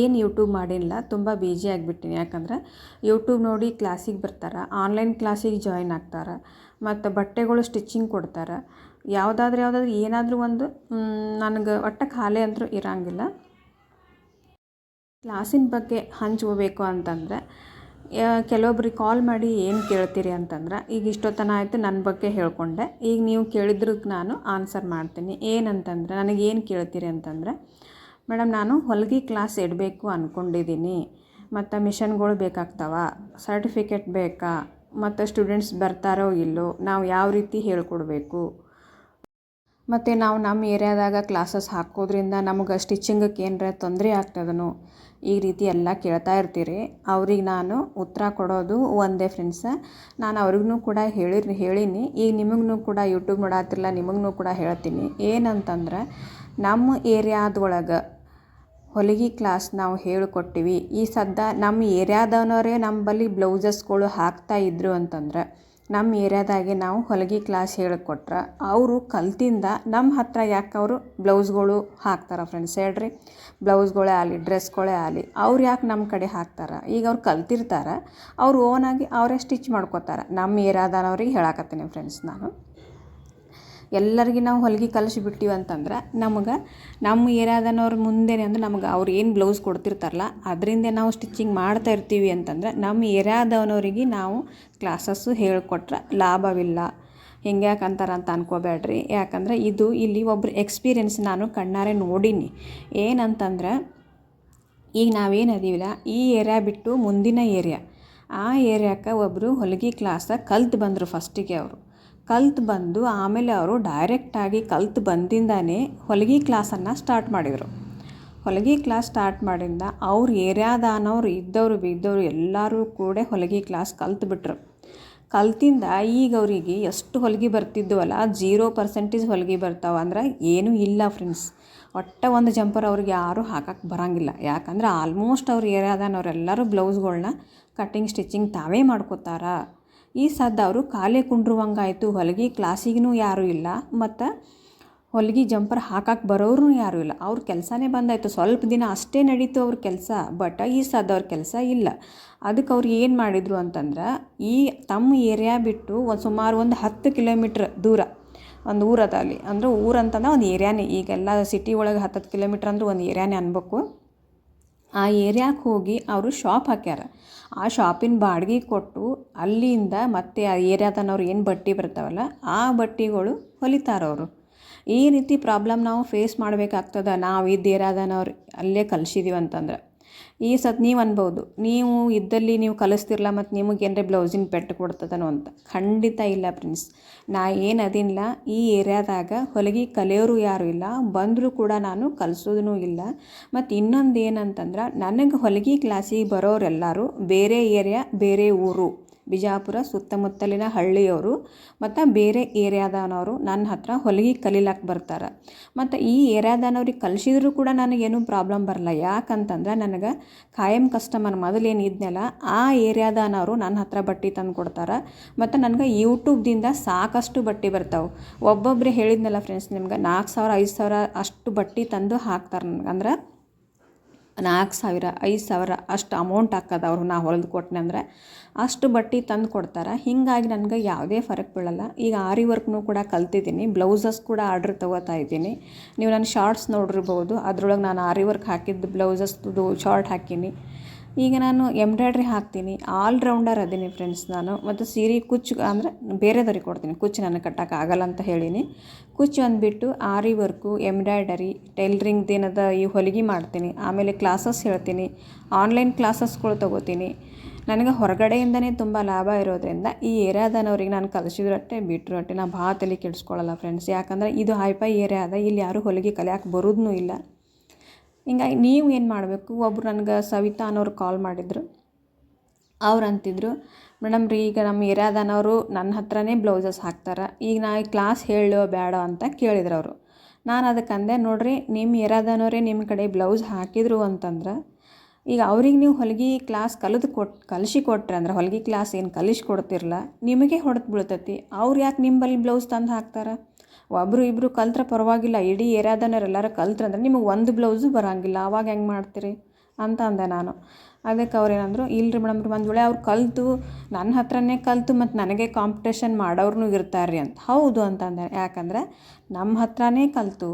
ಏನು ಯೂಟ್ಯೂಬ್ ಮಾಡಿಲ್ಲ, ತುಂಬ ಬೀಜಿ ಆಗಿಬಿಟ್ಟಿನಿ. ಯಾಕಂದ್ರೆ ಯೂಟ್ಯೂಬ್ ನೋಡಿ ಕ್ಲಾಸಿಗೆ ಬರ್ತಾರೆ ಆನ್ಲೈನ್ ಕ್ಲಾಸಿಗೆ ಜಾಯ್ನ್ ಆಗ್ತಾರೆ, ಮತ್ತು ಬಟ್ಟೆಗಳು ಸ್ಟಿಚಿಂಗ್ ಕೊಡ್ತಾರೆ. ಯಾವುದಾದ್ರೂ ಯಾವುದಾದ್ರೂ ಏನಾದರೂ ಒಂದು ನನಗೆ ಒಟ್ಟು ಖಾಲಿ ಅಂತೂ ಇರೋಂಗಿಲ್ಲ. ಕ್ಲಾಸಿನ ಬಗ್ಗೆ ಹಂಚ್ಕೋಬೇಕು ಅಂತಂದರೆ ಕೆಲವೊಬ್ರಿಗೆ ಕಾಲ್ ಮಾಡಿ ಏನು ಕೇಳ್ತೀರಿ ಅಂತಂದ್ರೆ, ಈಗ ಇಷ್ಟೊತ್ತನ ಆಯಿತು ನನ್ನ ಬಗ್ಗೆ ಹೇಳ್ಕೊಂಡೆ. ಈಗ ನೀವು ಕೇಳಿದ್ರಿಗೆ ನಾನು ಆನ್ಸರ್ ಮಾಡ್ತೀನಿ. ಏನಂತಂದ್ರೆ, ನನಗೆ ಏನು ಕೇಳ್ತೀರಿ ಅಂತಂದ್ರೆ ಮೇಡಮ್, ನಾನು ಹೊಲಿಗೆ ಕ್ಲಾಸ್ ಇಡಬೇಕು ಅಂದ್ಕೊಂಡಿದ್ದೀನಿ ಮತ್ತು ಮಿಷನ್ಗಳು ಬೇಕಾಗ್ತವ. ಸರ್ಟಿಫಿಕೇಟ್ ಬೇಕಾ? ಮತ್ತು ಸ್ಟೂಡೆಂಟ್ಸ್ ಬರ್ತಾರೋ ಇಲ್ಲೋ? ನಾವು ಯಾವ ರೀತಿ ಹೇಳ್ಕೊಡ್ಬೇಕು? ಮತ್ತು ನಾವು ನಮ್ಮ ಏರಿಯಾದಾಗ ಕ್ಲಾಸಸ್ ಹಾಕೋದ್ರಿಂದ ನಮಗೆ ಸ್ಟಿಚಿಂಗಕ್ಕೆ ಏನರ ತೊಂದರೆ ಆಗ್ತದನೋ? ಈ ರೀತಿ ಎಲ್ಲ ಕೇಳ್ತಾ ಇರ್ತೀರಿ. ಅವ್ರಿಗೆ ನಾನು ಉತ್ತರ ಕೊಡೋದು ಒಂದೇ ಫ್ರೆಂಡ್ಸ ನಾನು ಅವ್ರಿಗೂ ಕೂಡ ಹೇಳಿ ಹೇಳೀನಿ. ಈಗ ನಿಮಗೂ ಕೂಡ ಯೂಟ್ಯೂಬ್ ನೋಡಾತಿರಲ್ಲ ನಿಮಗೂ ಕೂಡ ಹೇಳ್ತೀನಿ. ಏನಂತಂದ್ರೆ, ನಮ್ಮ ಏರಿಯಾದೊಳಗೆ ಹೊಲಿಗೆ ಕ್ಲಾಸ್ ನಾವು ಹೇಳಿಕೊಟ್ಟಿವಿ. ಈ ಸದ್ದ ನಮ್ಮ ಏರಿಯಾದವನವರೇ ನಂಬಳಿ ಬ್ಲೌಸಸ್ಗಳು ಹಾಕ್ತಾ ಇದ್ದರು ಅಂತಂದ್ರೆ ನಮ್ಮ ಏರಿಯಾದಾಗೆ ನಾವು ಹೊಲಿಗೆ ಕ್ಲಾಸ್ ಹೇಳಿಕೊಟ್ರೆ, ಅವರು ಕಲ್ತಿಂದ ನಮ್ಮ ಹತ್ರ ಯಾಕೆ ಅವರು ಬ್ಲೌಸ್ಗಳು ಹಾಕ್ತಾರೆ ಫ್ರೆಂಡ್ಸ್ ಹೇಳ್ರಿ? ಬ್ಲೌಸ್ಗಳೇ ಆಗಲಿ ಡ್ರೆಸ್ಗಳೇ ಆಗಲಿ, ಅವ್ರು ಯಾಕೆ ನಮ್ಮ ಕಡೆ ಹಾಕ್ತಾರೆ? ಈಗ ಅವ್ರು ಕಲ್ತಿರ್ತಾರೆ, ಅವ್ರು ಓನಾಗಿ ಅವರೇ ಸ್ಟಿಚ್ ಮಾಡ್ಕೋತಾರೆ. ನಮ್ಮ ಏರಿಯಾದವ್ರಿಗೆ ಹೇಳಕತ್ತೀನಿ ಫ್ರೆಂಡ್ಸ್ ನಾನು. ಎಲ್ಲರಿಗೆ ನಾವು ಹೊಲಿಗೆ ಕಲಿಸ್ಬಿಟ್ಟಿವಿ ಅಂತಂದ್ರೆ ನಮಗೆ ನಮ್ಮ ಏರಾದನವ್ರ ಮುಂದೆನೇ ಅಂದ್ರೆ ನಮ್ಗೆ ಅವ್ರು ಏನು ಬ್ಲೌಸ್ ಕೊಡ್ತಿರ್ತಾರಲ್ಲ, ಅದರಿಂದ ನಾವು ಸ್ಟಿಚಿಂಗ್ ಮಾಡ್ತಾ ಇರ್ತೀವಿ ಅಂತಂದ್ರೆ ನಮ್ಮ ಏರ್ಯಾದವನವ್ರಿಗೆ ನಾವು ಕ್ಲಾಸಸ್ಸು ಹೇಳ್ಕೊಟ್ರೆ ಲಾಭವಿಲ್ಲ. ಹಿಂಗೆ ಯಾಕೆ ಅಂತಾರೆ ಅಂತ ಅನ್ಕೋಬೇಡ್ರಿ ಯಾಕಂದ್ರೆ ಇದು ಇಲ್ಲಿ ಒಬ್ರು ಎಕ್ಸ್ಪೀರಿಯೆನ್ಸ್ ನಾನು ಕಣ್ಣಾರೆ ನೋಡೀನಿ. ಏನಂತಂದ್ರೆ ಈಗ ನಾವೇನು ಅದೀವಿಲ್ಲ, ಈ ಏರಿಯಾ ಬಿಟ್ಟು ಮುಂದಿನ ಏರಿಯಾ. ಆ ಏರಿಯಾಕ್ಕೆ ಒಬ್ಬರು ಹೊಲಿಗೆ ಕ್ಲಾಸ ಕಲ್ತು ಬಂದರು ಫಸ್ಟಿಗೆ ಅವರು. ಕಲ್ತು ಬಂದು ಆಮೇಲೆ ಅವರು ಡೈರೆಕ್ಟಾಗಿ ಕಲ್ತು ಬಂದಿಂದಾನೇ ಹೊಲಿಗೆ ಕ್ಲಾಸನ್ನು ಸ್ಟಾರ್ಟ್ ಮಾಡಿದರು. ಹೊಲಿಗೆ ಕ್ಲಾಸ್ ಸ್ಟಾರ್ಟ್ ಮಾಡಿಂದ ಅವ್ರ ಏರಿಯಾದಾನವ್ರು ಇದ್ದವರು ಬಿದ್ದವರು ಎಲ್ಲರೂ ಕೂಡ ಹೊಲಿಗೆ ಕ್ಲಾಸ್ ಕಲ್ತು ಬಿಟ್ರು. ಕಲ್ತಿಂದ ಈಗ ಅವರಿಗೆ ಎಷ್ಟು ಹೊಲಿಗೆ ಬರ್ತಿದ್ವಲ್ಲ ಜೀರೋ ಪರ್ಸೆಂಟೇಜ್ ಹೊಲಿಗೆ ಬರ್ತಾವೆ ಅಂದ್ರೆ ಏನೂ ಇಲ್ಲ ಫ್ರೆಂಡ್ಸ್ ಒಟ್ಟ ಒಂದು ಜಂಪರ್ ಅವ್ರಿಗೆ ಯಾರೂ ಹಾಕಕ್ಕೆ ಬರೋಂಗಿಲ್ಲ. ಯಾಕಂದ್ರೆ ಆಲ್ಮೋಸ್ಟ್ ಅವ್ರ ಏರಿಯಾದನವ್ರೆಲ್ಲರೂ ಬ್ಲೌಸ್ಗಳನ್ನ ಕಟ್ಟಿಂಗ್ ಸ್ಟಿಚಿಂಗ್ ತಾವೇ ಮಾಡ್ಕೋತಾರ. ಈ ಸದ್ದು ಅವರು ಖಾಲಿ ಕುಂಡ್ರುವಂಗಾಯಿತು. ಹೊಲಗಿ ಕ್ಲಾಸಿಗೂ ಯಾರೂ ಇಲ್ಲ. ಮತ್ತು ಹೊಲಗಿ ಜಂಪರ್ ಹಾಕಕ್ಕೆ ಬರೋರು ಯಾರೂ ಇಲ್ಲ. ಅವ್ರ ಕೆಲಸನೇ ಬಂದಾಯಿತು. ಸ್ವಲ್ಪ ದಿನ ಅಷ್ಟೇ ನಡೀತು ಅವ್ರ ಕೆಲಸ. ಬಟ್ ಈ ಸದ್ದು ಅವ್ರ ಕೆಲಸ ಇಲ್ಲ. ಅದಕ್ಕೆ ಅವ್ರು ಏನು ಮಾಡಿದರು ಅಂತಂದ್ರೆ, ಈ ತಮ್ಮ ಏರಿಯಾ ಬಿಟ್ಟು ಒಂದು ಸುಮಾರು ಒಂದು ಹತ್ತು ಕಿಲೋಮೀಟ್ರ್ ದೂರ, ಒಂದು ಊರದ ಅಲ್ಲಿ. ಅಂದ್ರೆ ಊರಂತಂದ್ರೆ ಒಂದು ಏರಿಯಾನೇ. ಈಗೆಲ್ಲ ಸಿಟಿ ಒಳಗೆ ಹತ್ತತ್ತು ಕಿಲೋಮೀಟ್ರ್ ಅಂದ್ರೆ ಒಂದು ಏರಿಯಾನೇ ಅನ್ಬೇಕು. ಆ ಏರಿಯಾಕ್ಕೆ ಹೋಗಿ ಅವರು ಶಾಪ್ ಹಾಕ್ಯಾರ. ಆ ಶಾಪಿನ ಬಾಡಿಗೆ ಕೊಟ್ಟು ಅಲ್ಲಿಂದ ಮತ್ತೆ ಆ ಏರಿಯಾದನವ್ರು ಏನು ಬಟ್ಟೆ ಬರ್ತಾವಲ್ಲ, ಆ ಬಟ್ಟೆಗಳು ಹೊಲಿತಾರವರು. ಈ ರೀತಿ ಪ್ರಾಬ್ಲಮ್ ನಾವು ಫೇಸ್ ಮಾಡಬೇಕಾಗ್ತದೆ. ನಾವು ಇದ್ದ ಏರಿಯಾದನವ್ರು ಅಲ್ಲೇ ಕಲ್ಸಿದೀವಿ ಅಂತಂದ್ರೆ ಈ ಸತ್ ನೀವು ಅನ್ಬೋದು. ನೀವು ಇದ್ದಲ್ಲಿ ನೀವು ಕಲಿಸ್ತಿರಲ್ಲ ಮತ್ತು ನಿಮಗೆ ಏನರ ಬ್ಲೌಸಿನ ಪೆಟ್ಟು ಕೊಡ್ತದನೋ ಅಂತ. ಖಂಡಿತ ಇಲ್ಲ ಫ್ರೆಂಡ್ಸ್ ನಾ ಏನು ಅದಿಲ್ಲ, ಈ ಏರಿಯಾದಾಗ ಹೊಲಿಗೆ ಕಲಿಯೋರು ಯಾರು ಇಲ್ಲ, ಬಂದರೂ ಕೂಡ ನಾನು ಕಲಿಸೋದೂ ಇಲ್ಲ. ಮತ್ತು ಇನ್ನೊಂದು ಏನಂತಂದ್ರೆ, ನನಗೆ ಹೊಲಿಗೆ ಕ್ಲಾಸಿಗೆ ಬರೋರೆಲ್ಲರೂ ಬೇರೆ ಏರಿಯಾ, ಬೇರೆ ಊರು. ಬಿಜಾಪುರ ಸುತ್ತಮುತ್ತಲಿನ ಹಳ್ಳಿಯವರು ಮತ್ತು ಬೇರೆ ಏರಿಯಾದನವರು ನನ್ನ ಹತ್ರ ಹೊಲಿಗೆ ಕಲೀಲಕ್ಕೆ ಬರ್ತಾರೆ. ಮತ್ತು ಈ ಏರಿಯಾದನವ್ರಿಗೆ ಕಲಿಸಿದ್ರು ಕೂಡ ನನಗೇನು ಪ್ರಾಬ್ಲಮ್ ಬರಲ್ಲ. ಯಾಕಂತಂದ್ರೆ ನನಗೆ ಖಾಯಂ ಕಸ್ಟಮರ್ ಮೊದಲೇನು ಇದ್ನಲ್ಲ, ಆ ಏರಿಯಾದನವರು ನನ್ನ ಹತ್ರ ಬಟ್ಟೆ ತಂದು ಕೊಡ್ತಾರೆ. ಮತ್ತು ನನಗೆ ಯೂಟ್ಯೂಬ್ದಿಂದ ಸಾಕಷ್ಟು ಬಟ್ಟೆ ಬರ್ತಾವೆ. ಒಬ್ಬೊಬ್ಬರೇ ಹೇಳಿದ್ನಲ್ಲ ಫ್ರೆಂಡ್ಸ್ ನಿಮ್ಗೆ ನಾಲ್ಕು ಸಾವಿರ, ಐದು ಸಾವಿರ ಅಷ್ಟು ಬಟ್ಟೆ ತಂದು ಹಾಕ್ತಾರೆ ನನಗೆ. ಅಂದ್ರೆ ನಾಲ್ಕು ಸಾವಿರ, ಐದು ಸಾವಿರ ಅಷ್ಟು ಅಮೌಂಟ್ ಹಾಕದ ಅವ್ರು ನಾ ಹೊಲ್ದು ಕೊಟ್ಟನೆ ಅಂದರೆ. ಅಷ್ಟು ಬಟ್ಟೆ ತಂದು ಕೊಡ್ತಾರೆ. ಹೀಗಾಗಿ ನನಗೆ ಯಾವುದೇ ಫರಕ್ ಬೀಳಲ್ಲ. ಈಗ ಆರಿ ವರ್ಕ್ನೂ ಕೂಡ ಕಲ್ತಿದ್ದೀನಿ. ಬ್ಲೌಸಸ್ ಕೂಡ ಆರ್ಡ್ರ್ ತೊಗೋತಾ ಇದ್ದೀನಿ. ನೀವು ನನ್ನ ಶಾರ್ಟ್ಸ್ ನೋಡಿರ್ಬೋದು. ಅದ್ರೊಳಗೆ ನಾನು ಆರಿ ವರ್ಕ್ ಹಾಕಿದ್ದು ಬ್ಲೌಸಸ್ದು ಶಾರ್ಟ್ ಹಾಕೀನಿ. ಈಗ ನಾನು ಎಂಬ್ರಾಯ್ಡ್ರಿ ಹಾಕ್ತೀನಿ ಆಲ್ರೌಂಡರ್ ಅದೀನಿ ಫ್ರೆಂಡ್ಸ್ ನಾನು. ಮತ್ತು ಸೀರೆ ಕುಚ್ಚು ಅಂದರೆ ಬೇರೆದವ್ರಿಗೆ ಕೊಡ್ತೀನಿ, ಕುಚ್ಚು ನನಗೆ ಕಟ್ಟೋಕ್ಕಾಗಲ್ಲ ಅಂತ ಹೇಳೀನಿ. ಕುಚ್ಚು ಅಂದ್ಬಿಟ್ಟು ಆರಿ ವರ್ಕು, ಎಂಬ್ರಾಯ್ಡರಿ ಟೈಲ್ರಿಂಗ್ ಏನದ ಈ ಹೊಲಿಗೆ ಮಾಡ್ತೀನಿ. ಆಮೇಲೆ ಕ್ಲಾಸಸ್ ಹೇಳ್ತೀನಿ ಆನ್ಲೈನ್ ಕ್ಲಾಸಸ್ಗಳು ತೊಗೋತೀನಿ. ನನಗೆ ಹೊರಗಡೆಯಿಂದನೇ ತುಂಬ ಲಾಭ ಇರೋದ್ರಿಂದ ಈ ಏರಿಯಾದನವ್ರಿಗೆ ನಾನು ಕಲಿಸಿದ್ರಟ್ಟೆ ಬಿಟ್ಟರು ಅಟ್ಟೆ ನಾ ಭಾಳ ತಲೆ ಕೆಡಿಸ್ಕೊಳ್ಳಲ್ಲ ಫ್ರೆಂಡ್ಸ್ ಯಾಕಂದ್ರೆ ಇದು ಹೈಫೈ ಏರಿಯಾ ಅದ, ಇಲ್ಲಿ ಯಾರೂ ಹೊಲಿಗೆ ಕಲಿಯಾಕೆ ಬರೋದೂ ಇಲ್ಲ. ಹಿಂಗಾಗಿ ನೀವು ಏನು ಮಾಡಬೇಕು? ಒಬ್ರು ನನಗೆ ಸವಿತಾ ಅನ್ನೋರು ಕಾಲ್ ಮಾಡಿದ್ರು. ಅವ್ರು ಅಂತಿದ್ರು ಮೇಡಮ್ ರೀ, ಈಗ ನಮ್ಮ ಏರ್ಯಾದನವರು ನನ್ನ ಹತ್ರನೇ ಬ್ಲೌಸಸ್ ಹಾಕ್ತಾರೆ. ಈಗ ನಾ ಈ ಕ್ಲಾಸ್ ಹೇಳೋ ಬೇಡ ಅಂತ ಕೇಳಿದ್ರು ಅವರು. ನಾನು ಅದಕ್ಕೆ ಅಂದೆ, ನೋಡಿರಿ ನಿಮ್ಮ ಏರ್ಯಾದನವರೇ ನಿಮ್ಮ ಕಡೆ ಬ್ಲೌಸ್ ಹಾಕಿದ್ರು ಅಂತಂದ್ರೆ, ಈಗ ಅವ್ರಿಗೆ ನೀವು ಹೊಲಿಗೆ ಕ್ಲಾಸ್ ಕಲಿದು ಕೊಟ್ಟು ಕಲಿಸಿ ಕೊಟ್ರೆ ಅಂದ್ರೆ, ಹೊಲಿಗೆ ಕ್ಲಾಸ್ ಏನು ಕಲಿಸಿ ಕೊಡ್ತಿರಲ್ಲ ನಿಮಗೆ ಹೊಡೆದು ಬೀಳ್ತೈತಿ. ಅವ್ರು ಯಾಕೆ ನಿಂಬಲ್ಲಿ ಬ್ಲೌಸ್ ತಂದು ಹಾಕ್ತಾರೆ? ಒಬ್ಬರು ಇಬ್ಬರು ಕಲ್ತ್ರೆ ಪರವಾಗಿಲ್ಲ. ಇಡೀ ಎಲ್ಲರೂ ಕಲ್ತ್ರಂದ್ರೆ ನಿಮಗೆ ಒಂದು ಬ್ಲೌಸು ಬರೋಂಗಿಲ್ಲ. ಅವಾಗ ಹೆಂಗೆ ಮಾಡ್ತೀರಿ ಅಂತ ಅಂದೆ ನಾನು. ಅದಕ್ಕೆ ಅವ್ರು ಏನಂದರು ಮೇಡಮ್ ರೀ, ಒಂದು ವೇಳೆ ಅವ್ರು ಕಲಿತು ನನ್ನ ಹತ್ರನೇ ಕಲಿತು ಮತ್ತು ನನಗೆ ಕಾಂಪಿಟೇಷನ್ ಮಾಡೋರ್ನು ಇರ್ತಾರೆ ರೀ ಅಂತ. ಹೌದು ಅಂತಂದೆ ಯಾಕಂದ್ರೆ ನಮ್ಮ ಹತ್ರನೇ ಕಲಿತು,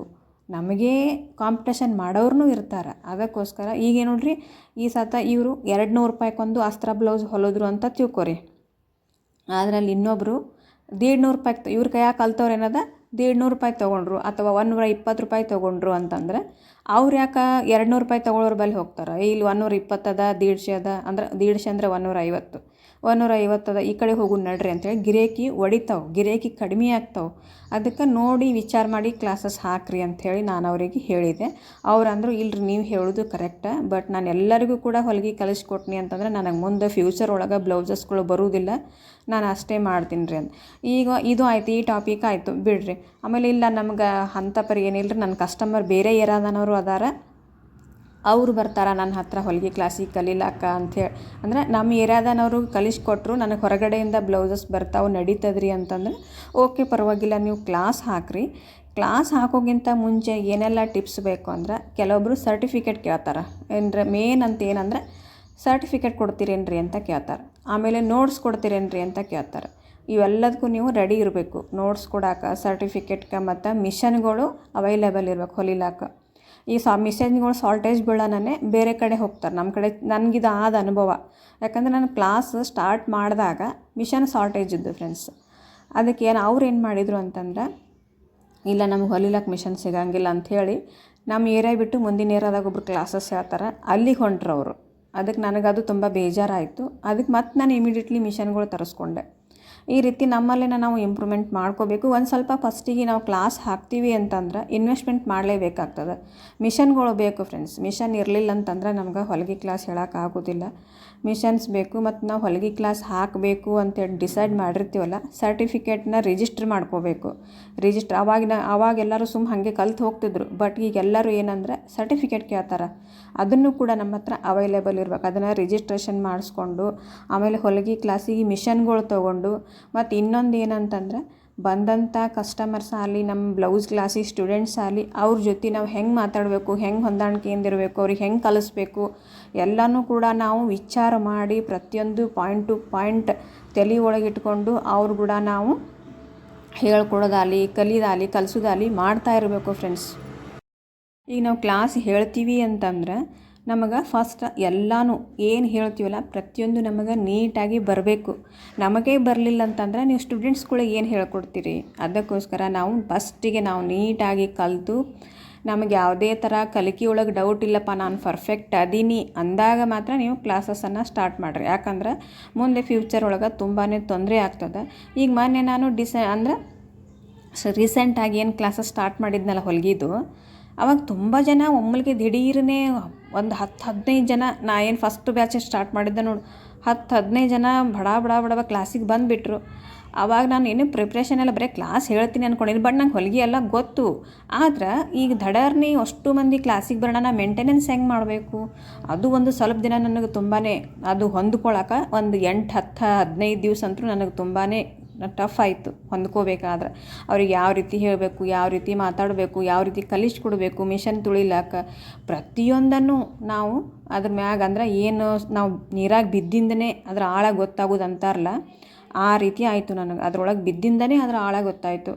ನಮಗೆ ಕಾಂಪಿಟೇಷನ್ ಮಾಡೋರ್ನು ಇರ್ತಾರೆ. ಅದಕ್ಕೋಸ್ಕರ ಈಗ ನೋಡ್ರಿ, ಈ ಸತ ಇವರು ಎರಡು ನೂರು ರೂಪಾಯ್ಕೊಂದು ಅಸ್ತ್ರ ಬ್ಲೌಸ್ ಹೊಲಿದ್ರು ಅಂತ ತಿಳ್ಕೊರಿ. ಅದರಲ್ಲಿ ಇನ್ನೊಬ್ಬರು ದೇಡ್ ನೂರು ರೂಪಾಯ್ಗೆ ಇವ್ರ ಕೈಯಾಗ ಕಲ್ತವ್ರು ಏನದ ದೇಡ್ ನೂರು ರೂಪಾಯಿ ತೊಗೊಂಡ್ರು ಅಥವಾ ಒಂದೂರ ಇಪ್ಪತ್ತು ರೂಪಾಯಿ ತೊಗೊಂಡ್ರು ಅಂತಂದ್ರೆ ಅವ್ರು ಯಾಕೆ ಎರಡು ನೂರು ರೂಪಾಯಿ ತೊಗೊಳೋರು ಬಳಿ ಹೋಗ್ತಾರೆ? ಇಲ್ಲಿ ಒಂದೂರ ಇಪ್ಪತ್ತದ ದೀಡ್ಶೆ ಅದ, ಅಂದ್ರೆ, ದೀಡ್ಶೆ ಅಂದ್ರೆ ಒಂದೂರ ಐವತ್ತು ಒಂದೂರ ಐವತ್ತದ ಈ ಕಡೆ ಹೋಗು ನಡ್ರಿ ಅಂತೇಳಿ ಗಿರೇಕಿ ಒಡಿತಾವೆ. ಗಿರೇಕಿ ಕಡಿಮೆ ಆಗ್ತಾವೆ. ಅದಕ್ಕೆ ನೋಡಿ ವಿಚಾರ ಮಾಡಿ ಕ್ಲಾಸಸ್ ಹಾಕ್ರಿ ಅಂಥೇಳಿ ನಾನು ಅವರಿಗೆ ಹೇಳಿದೆ. ಅವ್ರು ಅಂದರು, ಇಲ್ರಿ, ನೀವು ಹೇಳೋದು ಕರೆಕ್ಟ ಬಟ್ ನಾನು ಎಲ್ಲರಿಗೂ ಕೂಡ ಹೊಲಿಗೆ ಕಲಿಸ್ಕೊಟ್ನಿ ಅಂತಂದ್ರೆ ನನಗೆ ಮುಂದೆ ಫ್ಯೂಚರ್ ಒಳಗೆ ಬ್ಲೌಸಸ್ಗಳು ಬರುವುದಿಲ್ಲ ನಾನು ಅಷ್ಟೇ ಮಾಡ್ತೀನಿ ರೀ ಅಂತ. ಈಗ ಇದು ಆಯ್ತು, ಈ ಟಾಪಿಕ್ ಆಯಿತು, ಬಿಡ್ರಿ. ಆಮೇಲೆ ಇಲ್ಲ, ನಮ್ಗೆ ಅಂಥ ಪರಿ ಏನಿಲ್ಲ ರೀ ನನ್ನ ಕಸ್ಟಮರ್ ಬೇರೆ ಯಾರಾದನವರು ಅದಾರ. ಅವರು ಬರ್ತಾರೆ, ನನ್ನ ಹತ್ರ ಹೊಲಿಗೆ ಕ್ಲಾಸಿಗೆ ಕಲೀಲಕ್ಕ ಅಂಥೇಳಿ ಅಂದ್ರೆ ನಮ್ಮ ಏರಿಯಾದನವರು ಕಲಿಸ್ಕೊಟ್ರು, ನನಗೆ ಹೊರಗಡೆಯಿಂದ ಬ್ಲೌಸಸ್ ಬರ್ತಾವೆ, ನಡೀತದ್ರಿ ಅಂತಂದ್ರೆ, ಓಕೆ, ಪರವಾಗಿಲ್ಲ, ನೀವು ಕ್ಲಾಸ್ ಹಾಕಿರಿ. ಕ್ಲಾಸ್ ಹಾಕೋಕ್ಕಿಂತ ಮುಂಚೆ ಏನೆಲ್ಲ ಟಿಪ್ಸ್ ಬೇಕು? ಅಂದ್ರೆ ಕೆಲವೊಬ್ಬರು ಸರ್ಟಿಫಿಕೇಟ್ ಕೇಳ್ತಾರೆ. ಏನರ ಮೇನ್ ಅಂತ ಏನಂದ್ರೆ ಸರ್ಟಿಫಿಕೇಟ್ ಕೊಡ್ತೀರೇನ್ರಿ ಅಂತ ಕೇಳ್ತಾರೆ. ಆಮೇಲೆ ನೋಟ್ಸ್ ಕೊಡ್ತೀರೇನ್ರಿ ಅಂತ ಕೇಳ್ತಾರೆ. ಇವೆಲ್ಲದಕ್ಕೂ ನೀವು ರೆಡಿ ಇರಬೇಕು. ನೋಟ್ಸ್ ಕೊಡಾಕ ಸರ್ಟಿಫಿಕೇಟ್ಗೆ ಮತ್ತು ಮಿಷನ್ಗಳು ಅವೈಲೇಬಲ್ ಇರ್ಬೇಕು, ಹೊಲಿಲಾಕ. ಈ ಸಾ ಮಿಷನ್ಗಳು ಸಾಲ್ಟೇಜ್ ಬೀಳೋನೇ ಬೇರೆ ಕಡೆ ಹೋಗ್ತಾರೆ. ನಮ್ಮ ಕಡೆ ನನಗಿದು ಆದ ಅನುಭವ. ಯಾಕಂದ್ರೆ ನಾನು ಕ್ಲಾಸ್ ಸ್ಟಾರ್ಟ್ ಮಾಡಿದಾಗ ಮಿಷನ್ ಸಾಲ್ಟೇಜ್ ಇದ್ದು ಫ್ರೆಂಡ್ಸ್ ಅದಕ್ಕೆ ಏನು ಅವ್ರು ಏನು ಮಾಡಿದರು ಅಂತಂದ್ರೆ, ಇಲ್ಲ ನಮ್ಗೆ ಹೊಲಿಲಕ್ಕೆ ಮಿಷನ್ ಸಿಗಂಗಿಲ್ಲ ಅಂಥೇಳಿ ನಮ್ಮ ಏರಿಯಾ ಬಿಟ್ಟು ಮುಂದಿನ ಏರಿಯಾದಾಗ ಒಬ್ರು ಕ್ಲಾಸಸ್ ಹೇಳ್ತಾರೆ. ಅಲ್ಲಿಗೆ ಹೊಂಟ್ರು ಅವರು. ಅದಕ್ಕೆ ನನಗದು ತುಂಬ ಬೇಜಾರಾಯಿತು. ಅದಕ್ಕೆ ಮತ್ತೆ ನಾನು ಇಮಿಡಿಯೇಟ್ಲಿ ಮಿಷನ್ಗಳು ತರಿಸ್ಕೊಂಡೆ. ಈ ರೀತಿ ನಮ್ಮಲ್ಲೇ ನಾವು ಇಂಪ್ರೂವ್ಮೆಂಟ್ ಮಾಡ್ಕೋಬೇಕು. ಒಂದು ಸ್ವಲ್ಪ ಫಸ್ಟಿಗೆ ನಾವು ಕ್ಲಾಸ್ ಹಾಕ್ತೀವಿ ಅಂತಂದ್ರೆ ಇನ್ವೆಸ್ಟ್ಮೆಂಟ್ ಮಾಡಲೇಬೇಕಾಗ್ತದೆ. ಮಿಷನ್ಗಳು ಬೇಕು ಫ್ರೆಂಡ್ಸ್ ಮಿಷನ್ ಇರಲಿಲ್ಲ ಅಂತಂದ್ರೆ ನಮ್ಗೆ ಹೊಲಿಗೆ ಕ್ಲಾಸ್ ಹೇಳೋಕ್ಕಾಗೋದಿಲ್ಲ ಮಿಷನ್ಸ್ ಬೇಕು ಮತ್ತು ನಾವು ಹೊಲಿಗೆ ಕ್ಲಾಸ್ ಹಾಕಬೇಕು ಅಂತೇಳಿ ಡಿಸೈಡ್ ಮಾಡಿರ್ತೀವಲ್ಲ ಸರ್ಟಿಫಿಕೇಟ್ನ ರಿಜಿಸ್ಟ್ರ್ ಮಾಡ್ಕೋಬೇಕು. ರಿಜಿಸ್ಟ್ರ್ ಅವಾಗಿನ, ಅವಾಗ ಎಲ್ಲರೂ ಸುಮ್ಮ ಹಾಗೆ ಕಲ್ತು ಹೋಗ್ತಿದ್ರು. ಬಟ್ ಈಗ ಎಲ್ಲರೂ ಏನಂದರೆ ಸರ್ಟಿಫಿಕೇಟ್ ಕೇಳ್ತಾರೆ. ಅದನ್ನು ಕೂಡ ನಮ್ಮ ಹತ್ರ ಅವೈಲೇಬಲ್ ಇರ್ಬೇಕು. ಅದನ್ನು ರಿಜಿಸ್ಟ್ರೇಷನ್ ಮಾಡಿಸ್ಕೊಂಡು, ಆಮೇಲೆ ಹೊಲಿಗೆ ಕ್ಲಾಸಿಗೆ ಮಿಷನ್ಗಳು ತೊಗೊಂಡು, ಮತ್ತು ಇನ್ನೊಂದು ಏನಂತಂದ್ರೆ ಬಂದಂಥ ಕಸ್ಟಮರ್ಸ್ ಆಗಲಿ ನಮ್ಮ ಬ್ಲೌಸ್ ಕ್ಲಾಸಿ ಸ್ಟೂಡೆಂಟ್ಸ್ ಆಗಲಿ, ಅವ್ರ ಜೊತೆ ನಾವು ಹೆಂಗೆ ಮಾತಾಡಬೇಕು, ಹೆಂಗೆ ಹೊಂದಾಣಿಕೆಯಿಂದ ಇರಬೇಕು ಅವ್ರಿಗೆ ಹೆಂಗೆ ಕಲಿಸ್ಬೇಕು ಎಲ್ಲನೂ ಕೂಡ ನಾವು ವಿಚಾರ ಮಾಡಿ ಪ್ರತಿಯೊಂದು ಪಾಯಿಂಟ್ ಟು ಪಾಯಿಂಟ್ ತಲೆ ಒಳಗಿಟ್ಕೊಂಡು ಅವ್ರು ಕೂಡ ನಾವು ಹೇಳ್ಕೊಡೋದಾಗಲಿ ಕಲಿಯೋದಾಗಲಿ ಕಲಿಸೋದಾಗಲಿ ಮಾಡ್ತಾ ಇರಬೇಕು ಫ್ರೆಂಡ್ಸ್ ಈಗ ನಾವು ಕ್ಲಾಸ್ ಹೇಳ್ತೀವಿ ಅಂತಂದ್ರೆ ನಮಗೆ ಫಸ್ಟ್ ಎಲ್ಲನೂ ಏನು ಹೇಳ್ತೀವಲ್ಲ ಪ್ರತಿಯೊಂದು ನಮಗೆ ನೀಟಾಗಿ ಬರಬೇಕು. ನಮಗೆ ಬರಲಿಲ್ಲ ಅಂತಂದ್ರೆ ನೀವು ಸ್ಟೂಡೆಂಟ್ಸ್ಗಳಿಗೆ ಏನು ಹೇಳ್ಕೊಡ್ತೀರಿ? ಅದಕ್ಕೋಸ್ಕರ ನಾವು ಫಸ್ಟಿಗೆ ನಾವು ನೀಟಾಗಿ ಕಲಿತು ನಮಗೆ ಯಾವುದೇ ಥರ ಕಲಿಕೆ ಒಳಗೆ ಡೌಟ್ ಇಲ್ಲಪ್ಪ, ನಾನು ಪರ್ಫೆಕ್ಟ್ ಅದೀನಿ ಅಂದಾಗ ಮಾತ್ರ ನೀವು ಕ್ಲಾಸಸನ್ನು ಸ್ಟಾರ್ಟ್ ಮಾಡಿರಿ. ಯಾಕಂದ್ರೆ ಮುಂದೆ ಫ್ಯೂಚರ್ ಒಳಗೆ ತುಂಬಾ ತೊಂದರೆ ಆಗ್ತದೆ. ಈಗ ಮೊನ್ನೆ ನಾನು ಡಿಸ, ಅಂದ್ರೆ ರೀಸೆಂಟಾಗಿ ಏನು ಕ್ಲಾಸಸ್ ಸ್ಟಾರ್ಟ್ ಮಾಡಿದ್ನಲ್ಲ ಹೊಲಿಗೆದು, ಅವಾಗ ತುಂಬ ಜನ ಒಮ್ಮಲಿಗೆ ದಿಢೀರನೇ ಒಂದು ಹತ್ತು ಹದಿನೈದು ಜನ, ನಾ ಏನು ಫಸ್ಟ್ ಬ್ಯಾಚ್ ಸ್ಟಾರ್ಟ್ ಮಾಡಿದ್ದೆ ನೋಡು, ಹತ್ತು ಹದಿನೈದು ಜನ ಬಡ ಬಡ ಬಡವ ಕ್ಲಾಸಿಗೆ ಬಂದುಬಿಟ್ರು. ಆವಾಗ ನಾನು ಏನು ಪ್ರಿಪ್ರೇಷನ್ ಎಲ್ಲ ಬರೀ ಕ್ಲಾಸ್ ಹೇಳ್ತೀನಿ ಅಂದ್ಕೊಂಡಿನಿ ಬಟ್ ನಂಗೆ ಹೊಲಿಗೆ ಎಲ್ಲ ಗೊತ್ತು. ಆದ್ರೆ ಈಗ ದಡರ್ನಿ ಅಷ್ಟು ಮಂದಿ ಕ್ಲಾಸಿಗೆ ಬರೋಣ ಮೇಂಟೆನೆನ್ಸ್ ಹೆಂಗೆ ಮಾಡಬೇಕು? ಅದು ಒಂದು ಸ್ವಲ್ಪ ದಿನ ನನಗೆ ತುಂಬಾ ಅದು ಹೊಂದ್ಕೊಳಕ್ಕೆ ಒಂದು ಎಂಟು, ಹತ್ತು, ಹದಿನೈದು ದಿವಸ ಅಂತೂ ನನಗೆ ತುಂಬಾ ಟಫ್ ಆಯಿತು ಹೊಂದ್ಕೋಬೇಕಾದ್ರೆ. ಅವ್ರಿಗೆ ಯಾವ ರೀತಿ ಹೇಳಬೇಕು, ಯಾವ ರೀತಿ ಮಾತಾಡಬೇಕು, ಯಾವ ರೀತಿ ಕಲಿಸ್ಕೊಡ್ಬೇಕು ಮಿಷನ್ ತುಳಿಲಾಕ ಪ್ರತಿಯೊಂದನ್ನು ನಾವು ಅದ್ರ ಮ್ಯಾಗ ಅಂದ್ರೆ ಏನು ನಾವು ನೀರಾಗಿ ಬಿದ್ದಿಂದನೇ ಅದ್ರ ಆಳ ಗೊತ್ತಾಗೋದು ಅಂತಾರಲ್ಲ ಆ ರೀತಿ ಆಯಿತು ನನಗೆ. ಅದ್ರೊಳಗೆ ಬಿದ್ದಿಂದನೇ ಅದರ ಆಳ ಗೊತ್ತಾಯಿತು.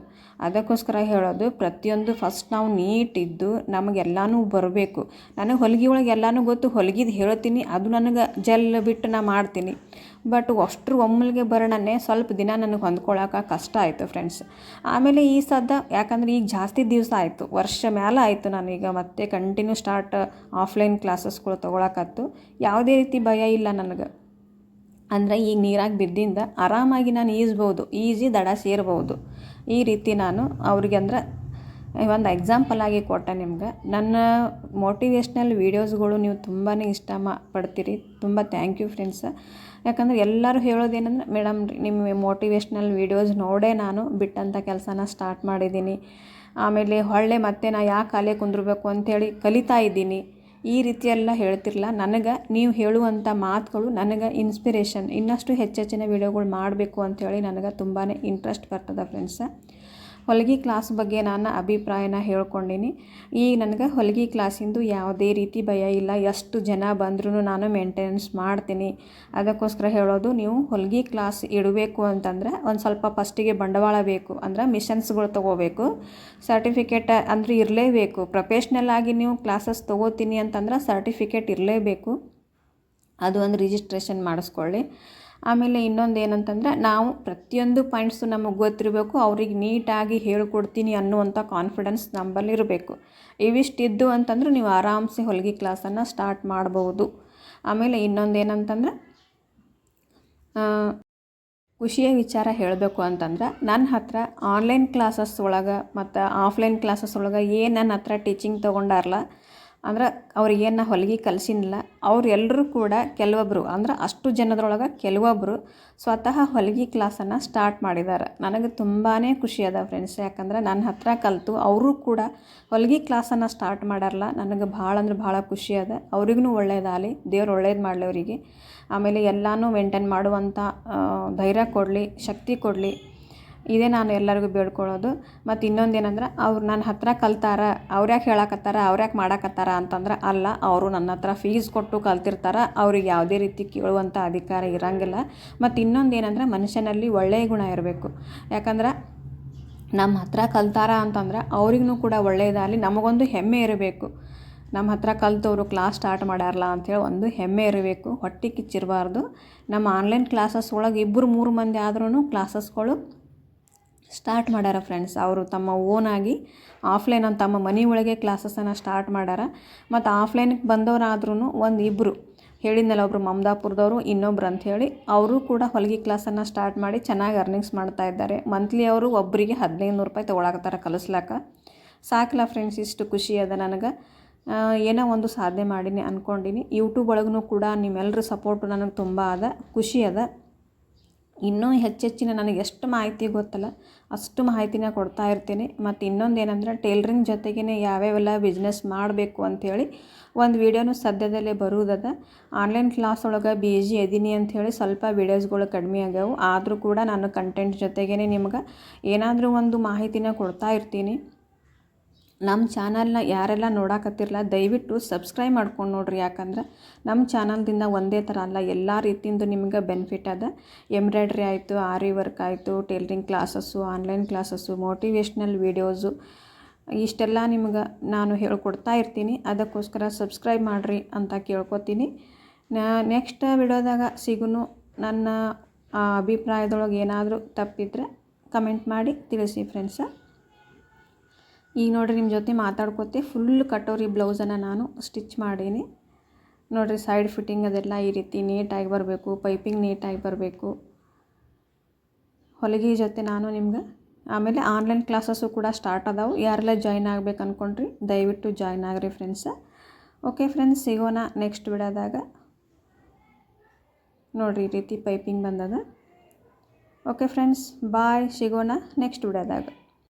ಅದಕ್ಕೋಸ್ಕರ ಹೇಳೋದು, ಪ್ರತಿಯೊಂದು ಫಸ್ಟ್ ನಾವು ನೀಟ್ ಇದ್ದು ನಮಗೆಲ್ಲನೂ ಬರಬೇಕು. ನನಗೆ ಹೊಲಿಗೆ ಒಳಗೆ ಎಲ್ಲನೂ ಗೊತ್ತು ಹೊಲಿಗಿದ್ದು ಹೇಳ್ತೀನಿ, ಅದು ನನಗೆ ಜಲ್ ಬಿಟ್ಟು ನಾ ಮಾಡ್ತೀನಿ. ಬಟ್ ಅಷ್ಟ್ರ ಒಮ್ಮಲಿಗೆ ಬರೋಣನೇ ಸ್ವಲ್ಪ ದಿನ ನನಗೆ ಹೊಂದ್ಕೊಳ್ಳೋಕೆ ಕಷ್ಟ ಆಯಿತು ಫ್ರೆಂಡ್ಸ್ ಆಮೇಲೆ ಈ ಸದ್ದ, ಯಾಕಂದ್ರೆ ಈಗ ಜಾಸ್ತಿ ದಿವಸ ಆಯಿತು. ವರ್ಷ ಮೇಲೆ ಆಯಿತು ನಾನೀಗ ಮತ್ತೆ ಕಂಟಿನ್ಯೂ ಸ್ಟಾರ್ಟ್ ಆಫ್ಲೈನ್ ಕ್ಲಾಸಸ್ಗಳು ತೊಗೊಳಕತ್ತು. ಯಾವುದೇ ರೀತಿ ಭಯ ಇಲ್ಲ ನನಗೆ. ಅಂದರೆ ಈಗ ನೀರಾಗಿ ಬಿದ್ದಿಂದ ಆರಾಮಾಗಿ ನಾನು ಈಜ್ಬೋದು, ಈಜಿ ದಡ ಸೇರ್ಬೋದು. ಈ ರೀತಿ ನಾನು ಅವ್ರಿಗೆ ಅಂದ್ರೆ ಒಂದು ಎಕ್ಸಾಂಪಲ್ ಆಗಿ ಕೊಟ್ಟೆ ನಿಮ್ಗೆ. ನನ್ನ ಮೋಟಿವೇಶ್ನಲ್ ವೀಡಿಯೋಸ್ಗಳು ನೀವು ತುಂಬಾ ಇಷ್ಟ ಮಾ, ಪಡ್ತೀರಿ. ತುಂಬ ಥ್ಯಾಂಕ್ ಯು ಫ್ರೆಂಡ್ಸ್ ಯಾಕಂದ್ರೆ ಎಲ್ಲರೂ ಹೇಳೋದೇನಂದ್ರೆ ಮೇಡಮ್ ನಿಮ್ಮ ಮೋಟಿವೇಶ್ನಲ್ ವೀಡಿಯೋಸ್ ನೋಡೇ ನಾನು ಬಿಟ್ಟಂಥ ಕೆಲಸನ ಸ್ಟಾರ್ಟ್ ಮಾಡಿದ್ದೀನಿ. ಆಮೇಲೆ ಹೊಳ್ಳೆ ಮತ್ತೆ ನಾ ಯಾಕೆ ಕಾಲೇ ಕುಂದಿರ್ಬೇಕು ಅಂಥೇಳಿ ಕಲಿತಾ ಇದ್ದೀನಿ. ಈ ರೀತಿ ಎಲ್ಲ ಹೇಳ್ತಿರಲ್ಲ ನನಗೆ ನೀವು ಹೇಳುವಂಥ ಮಾತುಗಳು ನನಗೆ ಇನ್ಸ್ಪಿರೇಷನ್ ಇನ್ನಷ್ಟು ಹೆಚ್ಚೆಚ್ಚಿನ ವೀಡಿಯೋಗಳು ಮಾಡಬೇಕು ಅಂಥೇಳಿ ನನಗೆ ತುಂಬಾ ಇಂಟ್ರೆಸ್ಟ್ ಬರ್ತದೆ ಫ್ರೆಂಡ್ಸ ಹೊಲಿಗೆ ಕ್ಲಾಸ್ ಬಗ್ಗೆ ನಾನು ಅಭಿಪ್ರಾಯನ ಹೇಳ್ಕೊಂಡೀನಿ. ಈಗ ನನಗೆ ಹೊಲಿಗೆ ಕ್ಲಾಸಿಂದು ಯಾವುದೇ ರೀತಿ ಭಯ ಇಲ್ಲ. ಎಷ್ಟು ಜನ ಬಂದ್ರೂ ನಾನು ಮೇಂಟೆನೆನ್ಸ್ ಮಾಡ್ತೀನಿ. ಅದಕ್ಕೋಸ್ಕರ ಹೇಳೋದು, ನೀವು ಹೊಲಿಗೆ ಕ್ಲಾಸ್ ಇಡಬೇಕು ಅಂತಂದರೆ ಒಂದು ಸ್ವಲ್ಪ ಫಸ್ಟಿಗೆ ಬಂಡವಾಳ ಬೇಕು, ಅಂದ್ರೆ ಮಿಷನ್ಸ್ಗಳು ತೊಗೋಬೇಕು. ಸರ್ಟಿಫಿಕೇಟ್ ಅಂದ್ರೆ ಇರಲೇಬೇಕು. ಪ್ರೊಫೆಷ್ನಲ್ ಆಗಿ ನೀವು ಕ್ಲಾಸಸ್ ತೊಗೋತೀನಿ ಅಂತಂದ್ರೆ ಸರ್ಟಿಫಿಕೇಟ್ ಇರಲೇಬೇಕು. ಅದು ಒಂದು ರಿಜಿಸ್ಟ್ರೇಷನ್ ಮಾಡಿಸ್ಕೊಳ್ಳಿ. ಆಮೇಲೆ ಇನ್ನೊಂದು ಏನಂತಂದ್ರೆ ನಾವು ಪ್ರತಿಯೊಂದು ಪಾಯಿಂಟ್ಸು ನಮಗೆ ಗೊತ್ತಿರಬೇಕು, ಅವ್ರಿಗೆ ನೀಟಾಗಿ ಹೇಳ್ಕೊಡ್ತೀನಿ ಅನ್ನುವಂಥ ಕಾನ್ಫಿಡೆನ್ಸ್ ನಂಬಲ್ಲಿ ಇರಬೇಕು ಇವಿಷ್ಟಿದ್ದು ಅಂತಂದ್ರೆ ನೀವು ಆರಾಮ್ಸೆ ಹೊಲಿಗೆ ಕ್ಲಾಸನ್ನು ಸ್ಟಾರ್ಟ್ ಮಾಡ್ಬೋದು. ಆಮೇಲೆ ಇನ್ನೊಂದು ಏನಂತಂದ್ರೆ ಖುಷಿಯ ವಿಚಾರ ಹೇಳಬೇಕು ಅಂತಂದ್ರೆ ನನ್ನ ಹತ್ರ ಆನ್ಲೈನ್ ಕ್ಲಾಸಸ್ ಒಳಗೆ ಮತ್ತು ಆಫ್ಲೈನ್ ಕ್ಲಾಸಸ್ ಒಳಗೆ ಏನು ನನ್ನ ಹತ್ರ ಟೀಚಿಂಗ್ ತೊಗೊಂಡಾರಲ್ಲ ಅಂದ್ರೆ ಅವ್ರಿಗೇನು ಹೊಲಿಗೆ ಕಲಿಸಿನಿಲ್ಲ ಅವರೆಲ್ಲರೂ ಕೂಡ ಕೆಲವೊಬ್ಬರು ಅಂದ್ರೆ ಅಷ್ಟು ಜನದ್ರೊಳಗೆ ಕೆಲವೊಬ್ಬರು ಸ್ವತಃ ಹೊಲಿಗೆ ಕ್ಲಾಸನ್ನು ಸ್ಟಾರ್ಟ್ ಮಾಡಿದ್ದಾರೆ ನನಗೆ ತುಂಬಾ ಖುಷಿ ಅದ ಫ್ರೆಂಡ್ಸ್, ಯಾಕಂದ್ರೆ ನನ್ನ ಹತ್ರ ಕಲಿತು ಅವರು ಕೂಡ ಹೊಲಿಗೆ ಕ್ಲಾಸನ್ನು ಸ್ಟಾರ್ಟ್ ಮಾಡಾರಲ್ಲ ನನಗೆ ಭಾಳ ಅಂದ್ರೆ ಭಾಳ ಖುಷಿ ಅದ. ಅವ್ರಿಗೂ ಒಳ್ಳೇದಾಗಲಿ, ದೇವ್ರು ಒಳ್ಳೇದು ಮಾಡಲಿ ಅವರಿಗೆ ಆಮೇಲೆ ಎಲ್ಲನೂ ಮೇಂಟೈನ್ ಮಾಡುವಂಥ ಧೈರ್ಯ ಕೊಡಲಿ, ಶಕ್ತಿ ಕೊಡಲಿ. ಇದೇ ನಾನು ಎಲ್ಲರಿಗೂ ಬೇಡ್ಕೊಳ್ಳೋದು. ಮತ್ತು ಇನ್ನೊಂದು ಏನಂದ್ರೆ, ಅವ್ರು ನನ್ನ ಹತ್ರ ಕಲ್ತಾರ ಅವ್ರ್ಯಾಕೆ ಹೇಳಕತ್ತಾರ ಅವ್ರ್ಯಾಕೆ ಮಾಡಕತ್ತಾರ ಅಂತಂದ್ರೆ, ಅಲ್ಲ, ಅವರು ನನ್ನ ಹತ್ರ ಫೀಸ್ ಕೊಟ್ಟು ಕಲ್ತಿರ್ತಾರೆ, ಅವ್ರಿಗೆ ಯಾವುದೇ ರೀತಿ ಕೇಳುವಂಥ ಅಧಿಕಾರ ಇರೋಂಗಿಲ್ಲ. ಮತ್ತು ಇನ್ನೊಂದು ಏನಂದ್ರೆ, ಮನುಷ್ಯನಲ್ಲಿ ಒಳ್ಳೆಯ ಗುಣ ಇರಬೇಕು. ಯಾಕಂದ್ರೆ ನಮ್ಮ ಹತ್ರ ಕಲ್ತಾರ ಅಂತಂದ್ರೆ ಅವ್ರಿಗೂ ಕೂಡ ಒಳ್ಳೆಯದಾಗಲಿ, ನಮಗೊಂದು ಹೆಮ್ಮೆ ಇರಬೇಕು. ನಮ್ಮ ಹತ್ರ ಕಲ್ತವರು ಕ್ಲಾಸ್ ಸ್ಟಾರ್ಟ್ ಮಾಡ್ಯಾರಲ್ಲ ಅಂಥೇಳಿ ಒಂದು ಹೆಮ್ಮೆ ಇರಬೇಕು. ಹೊಟ್ಟೆ ಕಿಚ್ಚಿರಬಾರ್ದು. ನಮ್ಮ ಆನ್ಲೈನ್ ಕ್ಲಾಸಸ್ ಒಳಗೆ ಇಬ್ಬರು ಮೂರು ಮಂದಿ ಆದ್ರೂ ಕ್ಲಾಸಸ್ಗಳು ಸ್ಟಾರ್ಟ್ ಮಾಡ್ಯಾರ ಫ್ರೆಂಡ್ಸ್ ಅವರು ತಮ್ಮ ಓನಾಗಿ ಆಫ್ಲೈನ್ ಅಂತ ತಮ್ಮ ಮನೆ ಒಳಗೆ ಕ್ಲಾಸಸನ್ನು ಸ್ಟಾರ್ಟ್ ಮಾಡ್ಯಾರ ಮತ್ತು ಆಫ್ಲೈನಿಗೆ ಬಂದವರಾದ್ರೂ ಒಂದು ಇಬ್ಬರು ಹೇಳಿದ್ನಲ್ಲ ಒಬ್ಬರು ಮಮದಾಪುರದವರು, ಇನ್ನೊಬ್ರು ಅಂಥೇಳಿ ಅವರು ಕೂಡ ಹೊಲಿಗೆ ಕ್ಲಾಸನ್ನು ಸ್ಟಾರ್ಟ್ ಮಾಡಿ ಚೆನ್ನಾಗಿ ಅರ್ನಿಂಗ್ಸ್ ಮಾಡ್ತಾ ಇದ್ದಾರೆ. ಮಂತ್ಲಿ ಅವರು ಒಬ್ಬರಿಗೆ ಹದಿನೈದು ನೂರು ರೂಪಾಯಿ ತೊಗೊಳಕತ್ತಾರ ಕಲಿಸ್ಲಾಕ. ಸಾಕಲ್ಲ ಫ್ರೆಂಡ್ಸ್ ಇಷ್ಟು ಖುಷಿ ಅದ ನನಗೆ. ಏನೋ ಒಂದು ಸಾಧನೆ ಮಾಡೀನಿ ಅಂದ್ಕೊಂಡಿನಿ ಯೂಟ್ಯೂಬ್ ಒಳಗೂ ಕೂಡ ನಿಮ್ಮೆಲ್ಲರ ಸಪೋರ್ಟು ನನಗೆ ತುಂಬ ಅದ, ಖುಷಿ ಅದ. ಇನ್ನೂ ಹೆಚ್ಚೆಚ್ಚಿನ ನನಗೆ ಎಷ್ಟು ಮಾಹಿತಿ ಗೊತ್ತಲ್ಲ, ಅಷ್ಟು ಮಾಹಿತಿನ ಕೊಡ್ತಾ ಇರ್ತೀನಿ. ಮತ್ತು ಇನ್ನೊಂದು ಏನಂದ್ರೆ ಟೇಲ್ರಿಂಗ್ ಜೊತೆಗೇ ಯಾವ್ಯಾವೆಲ್ಲ ಬಿಸ್ನೆಸ್ ಮಾಡಬೇಕು ಅಂಥೇಳಿ ಒಂದು ವೀಡಿಯೋನು ಸದ್ಯದಲ್ಲೇ ಬರುವುದದ ಆನ್ಲೈನ್ ಕ್ಲಾಸ್ ಒಳಗೆ ಬಿಜಿ ಇದೀನಿ ಅಂಥೇಳಿ ಸ್ವಲ್ಪ ವೀಡಿಯೋಸ್ಗಳು ಕಡಿಮೆ ಆಗ್ಯಾವು. ಆದರೂ ಕೂಡ ನಾನು ಕಂಟೆಂಟ್ ಜೊತೆಗೇ ನಿಮ್ಗೆ ಏನಾದರೂ ಒಂದು ಮಾಹಿತಿನ ಕೊಡ್ತಾ ಇರ್ತೀನಿ. ನಮ್ಮ ಚಾನಲ್ನ ಯಾರೆಲ್ಲ ನೋಡಾಕತ್ತಿರಲ್ಲ ದಯವಿಟ್ಟು ಸಬ್ಸ್ಕ್ರೈಬ್ ಮಾಡ್ಕೊಂಡು ನೋಡ್ರಿ. ಯಾಕಂದ್ರೆ ನಮ್ಮ ಚಾನಲ್ದಿಂದ ಒಂದೇ ಥರ ಅಲ್ಲ, ಎಲ್ಲ ರೀತಿಯಿಂದ ನಿಮ್ಗೆ ಬೆನಿಫಿಟ್ ಅದ. ಎಂಬ್ರಾಯ್ಡ್ರಿ ಆಯಿತು ಆರಿ ವರ್ಕ್ ಆಯಿತು tailoring classes online classes motivational videos ಇಷ್ಟೆಲ್ಲ ನಿಮ್ಗೆ ನಾನು ಹೇಳ್ಕೊಡ್ತಾ ಇರ್ತೀನಿ. ಅದಕ್ಕೋಸ್ಕರ ಸಬ್ಸ್ಕ್ರೈಬ್ ಮಾಡಿರಿ ಅಂತ ಕೇಳ್ಕೊತೀನಿ. ನೆಕ್ಸ್ಟ್ ವಿಡಿಯೋದಾಗ ಸಿಗುನು ನನ್ನ ಅಭಿಪ್ರಾಯದೊಳಗೆ ಏನಾದರೂ ತಪ್ಪಿದ್ರೆ ಕಮೆಂಟ್ ಮಾಡಿ ತಿಳಿಸಿ ಫ್ರೆಂಡ್ಸ ಈಗ ನೋಡಿರಿ ನಿಮ್ಮ ಜೊತೆ ಮಾತಾಡ್ಕೋತೆ ಫುಲ್ ಕಟೋರಿ ಬ್ಲೌಸನ್ನು ನಾನು ಸ್ಟಿಚ್ ಮಾಡೀನಿ. ನೋಡಿರಿ ಸೈಡ್ ಫಿಟ್ಟಿಂಗ್ ಅದೆಲ್ಲ ಈ ರೀತಿ ನೀಟಾಗಿ ಬರಬೇಕು ಪೈಪಿಂಗ್ ನೀಟಾಗಿ ಬರಬೇಕು. ಹೊಲಿಗೆ ಜೊತೆ ನಾನು ನಿಮ್ಗೆ, ಆಮೇಲೆ ಆನ್ಲೈನ್ ಕ್ಲಾಸಸ್ಸು ಕೂಡ ಸ್ಟಾರ್ಟ್ ಅದಾವೆ. ಯಾರೆಲ್ಲ ಜಾಯ್ನ್ ಆಗ್ಬೇಕು ಅಂದ್ಕೊಂಡ್ರಿ ದಯವಿಟ್ಟು ಜಾಯ್ನ್ ಆಗ್ರಿ ಫ್ರೆಂಡ್ಸ ಓಕೆ ಫ್ರೆಂಡ್ಸ್ ಸಿಗೋಣ ನೆಕ್ಸ್ಟ್ ಬಿಡೋದಾಗ ನೋಡಿರಿ ಈ ರೀತಿ ಪೈಪಿಂಗ್ ಬಂದದ. ಓಕೆ ಫ್ರೆಂಡ್ಸ್ ಬಾಯ್ ಸಿಗೋಣ ನೆಕ್ಸ್ಟ್ ವಿಡಿಯೋದಾಗ.